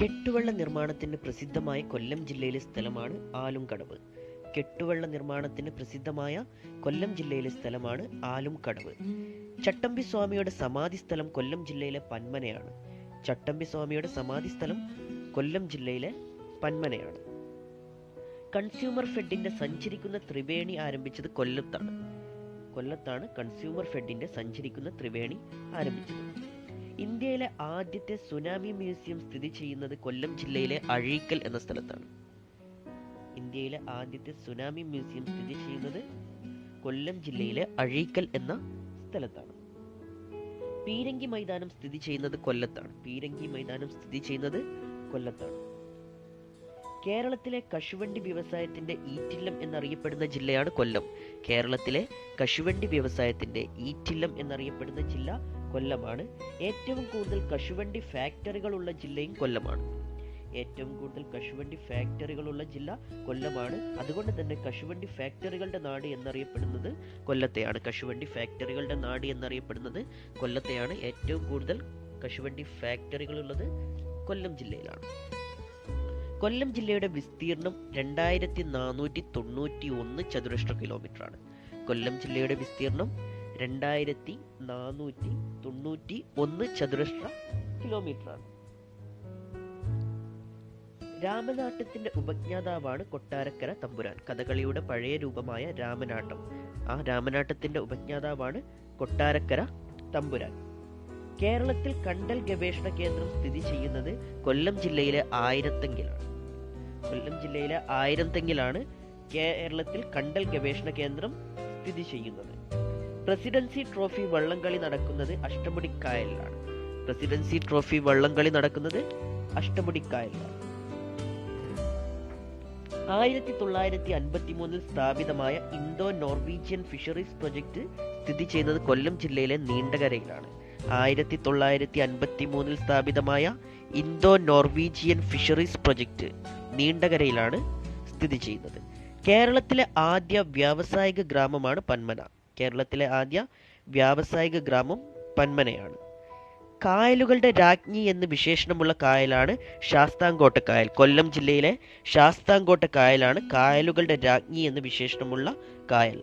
കെട്ടുവള്ള നിർമ്മാണത്തിന് പ്രസിദ്ധമായ കൊല്ലം ജില്ലയിലെ സ്ഥലമാണ് ആലുംകടവ്. കെട്ടുവള്ള നിർമ്മാണത്തിന് പ്രസിദ്ധമായ കൊല്ലം ജില്ലയിലെ സ്ഥലമാണ് ആലുംകടവ്. ചട്ടമ്പി സ്വാമിയുടെ സമാധി സ്ഥലം കൊല്ലം ജില്ലയിലെ പന്മനയാണ്. ചട്ടമ്പി സ്വാമിയുടെ സമാധി സ്ഥലം കൊല്ലം ജില്ലയിലെ പന്മനയാണ്. കൺസ്യൂമർ ഫെഡിന്റെ സഞ്ചരിക്കുന്ന ത്രിവേണി ആരംഭിച്ചത് കൊല്ലത്താണ്. കൊല്ലത്താണ് കൺസ്യൂമർ ഫെഡിന്റെ സഞ്ചരിക്കുന്ന ത്രിവേണി ആരംഭിച്ചത്. ഇന്ത്യയിലെ ആദ്യത്തെ സുനാമി മ്യൂസിയം സ്ഥിതി ചെയ്യുന്നത് കൊല്ലം ജില്ലയിലെ അഴീക്കൽ എന്ന സ്ഥലത്താണ്. ഇന്ത്യയിലെ ആദ്യത്തെ സുനാമി മ്യൂസിയം സ്ഥിതി ചെയ്യുന്നത് കൊല്ലം ജില്ലയിലെ അഴീക്കൽ എന്ന സ്ഥലത്താണ്. പീരങ്കി മൈതാനം സ്ഥിതി ചെയ്യുന്നത് കൊല്ലത്താണ്. പീരങ്കി മൈതാനം സ്ഥിതി ചെയ്യുന്നത് കൊല്ലത്താണ്. കേരളത്തിലെ കശുവണ്ടി വ്യവസായത്തിന്റെ ഈറ്റില്ലം എന്നറിയപ്പെടുന്ന ജില്ലയാണ് കൊല്ലം. കേരളത്തിലെ കശുവണ്ടി വ്യവസായത്തിന്റെ ഈറ്റില്ലം എന്നറിയപ്പെടുന്ന ജില്ല കൊല്ലമാണ്. ഏറ്റവും കൂടുതൽ കശുവണ്ടി ഫാക്ടറികളുള്ള ജില്ലയും കൊല്ലമാണ്. ഏറ്റവും കൂടുതൽ കശുവണ്ടി ഫാക്ടറികളുള്ള ജില്ല കൊല്ലമാണ്. അതുകൊണ്ട് തന്നെ കശുവണ്ടി ഫാക്ടറികളുടെ നാട് എന്നറിയപ്പെടുന്നത് കൊല്ലത്തെയാണ്. കശുവണ്ടി ഫാക്ടറികളുടെ നാട് എന്നറിയപ്പെടുന്നത് കൊല്ലത്തെയാണ്. ഏറ്റവും കൂടുതൽ കശുവണ്ടി ഫാക്ടറികളുള്ളത് കൊല്ലം ജില്ലയിലാണ്. കൊല്ലം ജില്ലയുടെ വിസ്തീർണം രണ്ടായിരത്തി നാനൂറ്റി തൊണ്ണൂറ്റി ഒന്ന് ചതുരശ്ര കിലോമീറ്റർ ആണ്. കൊല്ലം ജില്ലയുടെ വിസ്തീർണം രണ്ടായിരത്തി നാനൂറ്റി തൊണ്ണൂറ്റി ഒന്ന് ചതുരശ്ര കിലോമീറ്റർ ആണ് രാമനാട്ടത്തിന്റെ ഉപജ്ഞാതാവാണ് കൊട്ടാരക്കര തമ്പുരാൻ. കഥകളിയുടെ പഴയ രൂപമായ രാമനാട്ടം. ആ രാമനാട്ടത്തിന്റെ ഉപജ്ഞാതാവാണ് കൊട്ടാരക്കര തമ്പുരാൻ. കേരളത്തിൽ കണ്ടൽ ഗവേഷണ കേന്ദ്രം സ്ഥിതി ചെയ്യുന്നത് കൊല്ലം ജില്ലയിലെ ആയിരത്തെങ്കിലാണ്. കൊല്ലം ജില്ലയിലെ ആയിരത്തെങ്കിലാണ് കേരളത്തിൽ കണ്ടൽ ഗവേഷണ കേന്ദ്രം സ്ഥിതി ചെയ്യുന്നത്. പ്രസിഡൻസി ട്രോഫി വള്ളംകളി നടക്കുന്നത് അഷ്ടമുടിക്കായലിലാണ്. പ്രസിഡൻസി ട്രോഫി വള്ളംകളി നടക്കുന്നത് അഷ്ടമുടിക്കായലിലാണ്. ആയിരത്തി തൊള്ളായിരത്തി അൻപത്തി മൂന്നിൽ സ്ഥാപിതമായ ഇന്തോ നോർവീജിയൻ ഫിഷറീസ് പ്രൊജക്ട് സ്ഥിതി ചെയ്യുന്നത് കൊല്ലം ജില്ലയിലെ നീണ്ടകരയിലാണ്. ആയിരത്തി തൊള്ളായിരത്തി അൻപത്തി മൂന്നിൽ സ്ഥാപിതമായ ഇന്തോ നോർവീജിയൻ ഫിഷറീസ് പ്രൊജക്ട് നീണ്ടകരയിലാണ് സ്ഥിതി ചെയ്യുന്നത്. കേരളത്തിലെ ആദ്യ വ്യാവസായിക ഗ്രാമമാണ് പന്മന. കേരളത്തിലെ ആദ്യ വ്യാവസായിക ഗ്രാമം പന്മനയാണ്. കായലുകളുടെ രാജ്ഞി എന്ന് വിശേഷണമുള്ള കായലാണ് ശാസ്താംകോട്ട കായൽ. കൊല്ലം ജില്ലയിലെ ശാസ്താംകോട്ട കായലാണ് കായലുകളുടെ രാജ്ഞി എന്ന് വിശേഷണമുള്ള കായൽ.